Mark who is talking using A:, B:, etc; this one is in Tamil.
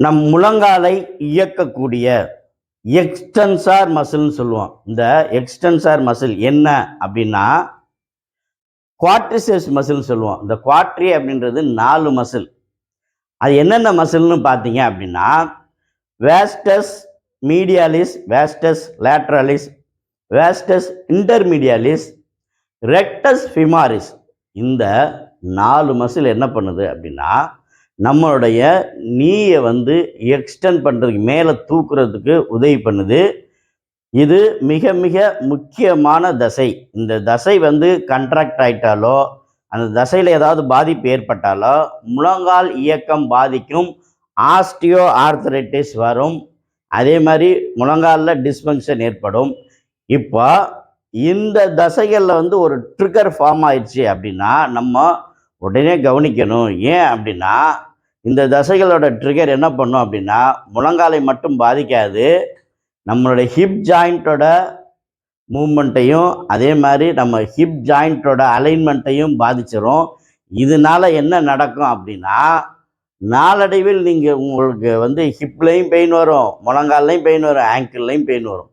A: நம் முழங்காலை இயக்கக்கூடிய எக்ஸ்டென்சார் மசில்னு சொல்லுவோம். இந்த எக்ஸ்டென்சார் மசில் என்ன அப்படின்னா குவாட்ரிசெப்ஸ் மசில்னு சொல்லுவோம். இந்த குவாட்ரி அப்படின்றது நாலு மசில் அது என்னென்ன மசில்னு பார்த்தீங்க அப்படின்னா vastus medialis vastus lateralis vastus intermedialis rectus femoris இந்த நாலு மசில் என்ன பண்ணுது அப்படின்னா நம்மளுடைய நீயை வந்து எக்ஸ்டெண்ட் பண்ணுறதுக்கு மேலே தூக்குறதுக்கு உதவி பண்ணுது. இது மிக மிக முக்கியமான தசை. இந்த தசை வந்து கண்ட்ராக்ட் ஆயிட்டாலோ அந்த தசையில் ஏதாவது பாதிப்பு ஏற்பட்டாலோ முழங்கால் இயக்கம் பாதிக்கும் ஆஸ்டியோ ஆர்த்தரைட்டிஸ் வரும். அதே மாதிரி முழங்காலில் டிஸ்பங்ஷன் ஏற்படும். இப்போ இந்த தசைகளில் வந்து ஒரு ட்ரிகர் ஃபார்ம் ஆயிடுச்சு அப்படின்னா நம்ம உடனே கவனிக்கணும். ஏன் அப்படின்னா இந்த தசைகளோட ட்ரிகர் என்ன பண்ணும் அப்படின்னா முழங்காலை மட்டும் பாதிக்காது. நம்மளுடைய ஹிப் ஜாயிண்ட்டோட மூமெண்ட்டையும் அதே மாதிரி நம்ம ஹிப் ஜாயிண்ட்டோட அலைன்மெண்ட்டையும் பாதிச்சிடும் இதனால என்ன நடக்கும் அப்படின்னா நாளடைவில் நீங்கள் உங்களுக்கு வந்து ஹிப்லையும் பெயின் வரும் முழங்கால்லையும் பெயின் வரும் ஆங்கிள்லையும் பெயின் வரும்.